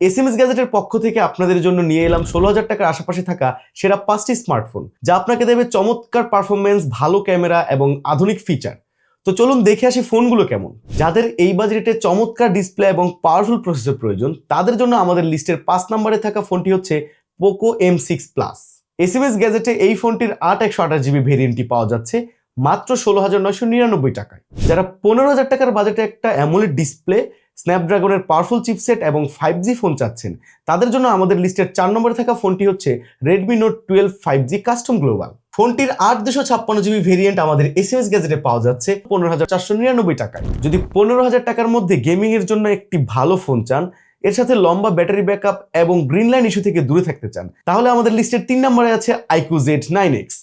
S M S গ্যাজেটের পক্ষ থেকে আপনাদের জন্য নিয়ে এলাম ষোলো হাজার টাকার আশেপাশে থাকা সেরা পাঁচটি স্মার্টফোন যা আপনাকে দেবে চমৎকার পারফরমেন্স ভালো ক্যামেরা এবং আধুনিক ফিচার তো চলুন দেখে আসি ফোনগুলো কেমন। যাদের এই বাজেটে চমৎকার ডিসপ্লে এবং পাওয়ারফুল প্রসেসর প্রয়োজন, তাদের জন্য আমাদের লিস্টের পাঁচ নম্বরে থাকা ফোনটি হচ্ছে Poco M six plus S M S গ্যাজেটে এই ফোনটির আট একশো আঠাশ জিবি ভেরিয়েন্টটি পাওয়া যাচ্ছে, মাত্র ষোলো হাজার নয়শো নিরানব্বই টাকায়। যারা পনেরো হাজার টাকার বাজেটে একটা অ্যামোলেড ডিসপ্লে স্ন্যাপড্রাগনের পাওয়ারফুল চিপসেট এবং ফাইভ জি ফোন চাচ্ছেন। তাদের জন্য আমাদের লিস্টের চার নম্বরে থাকা ফোনটি হচ্ছে Redmi note twelve five G custom global ফোনটির আট দুশো ছাপ্পান্ন জিবি ভেরিয়েন্ট আমাদের এস এম এস গ্যাজেটে পাওয়া যাচ্ছে পনেরো হাজার চারশো নিরানব্বই টাকায়। যদি পনেরো হাজার টাকার মধ্যে গেমিং এর জন্য একটি ভালো ফোন চান, এর সাথে লম্বা ব্যাটারি ব্যাকআপ এবং গ্রিন লাইন ইস্যু থেকে দূরে থাকতে চান, তাহলে আমাদের লিস্টের তিন নম্বরে আছে আইকু জেড নাইন এক্স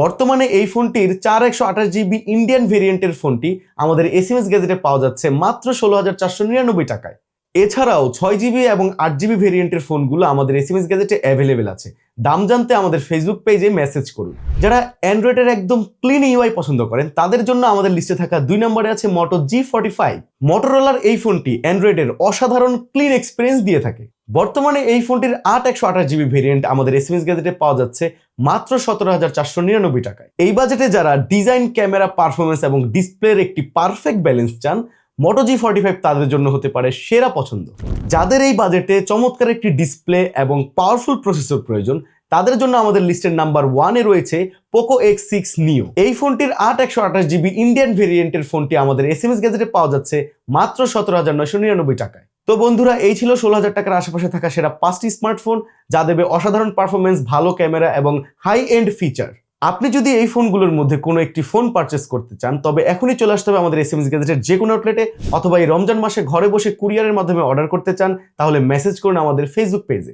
বর্তমানে এই ফোনটির চার একশো আঠাশ জিবি ইন্ডিয়ান ভেরিয়েন্টের ফোনটি আমাদের এস এম এস গ্যাজেটে পাওয়া যাচ্ছে মাত্র ষোলো হাজার চারশো নিরানব্বই টাকায়। এছাড়াও ছয় জিবি এবং আট জিবি ভেরিয়েন্টের ফোনগুলো আমাদের এস এম এস গ্যাজেটে অ্যাভেলেবেল আছে। দাম জানতে আমাদের ফেসবুক পেজে মেসেজ করুন। যারা অ্যান্ড্রয়েডের একদম ক্লিন ইউআই পছন্দ করেন, তাদের জন্য আমাদের লিস্টে থাকা দুই নম্বরে আছে মোটো জি ফর্টি ফাইভ মোটরোলার এই ফোনটি অ্যান্ড্রয়েডের অসাধারণ ক্লিন এক্সপিরিয়েন্স দিয়ে থাকে। বর্তমানে এই ফোনটির আট একশো আঠাশ জিবি ভেরিয়েন্ট আমাদের এস এম এস গ্যাজেটে পাওয়া যাচ্ছে মাত্র সতেরো হাজার চারশো নিরানব্বই টাকায়। এই বাজেটে যারা ডিজাইন ক্যামেরা পারফরমেন্স এবং ডিসপ্লের একটি পারফেক্ট ব্যালেন্স চান মোটো জি ফর্টি ফাইভ তাদের জন্য হতে পারে সেরা পছন্দ। যাদের এই বাজেটে চমৎকার একটি ডিসপ্লে এবং পাওয়ারফুল প্রসেসর প্রয়োজন, তাদের জন্য আমাদের লিস্টের নাম্বার ওয়ানে রয়েছে পোকো এক্স সিক্স নিও এই ফোনটির আট একশো আঠাশ জিবি ইন্ডিয়ান ভেরিয়েন্টের ফোনটি আমাদের এস এম এস গ্যাজেটে পাওয়া যাচ্ছে মাত্র সতেরো হাজার নয়শো নিরানব্বই টাকায়। তো বন্ধুরা, এই ছিল ষোলো হাজার টাকার আশেপাশে থাকা সেরা পাঁচটি স্মার্টফোন যা দেবে অসাধারণ পারফরমেন্স ভালো ক্যামেরা এবং হাই এন্ড ফিচার আপনি যদি এই ফোনগুলোর মধ্যে কোনো একটি ফোন পারচেস করতে চান, তবে এখনই চলে আসতে হবে আমাদের এস এম এস গ্যাজেটের যে কোনো আউটলেটে অথবা এই রমজান মাসে ঘরে বসে কুরিয়ারের মাধ্যমে অর্ডার করতে চান, তাহলে মেসেজ করুন আমাদের ফেসবুক পেজে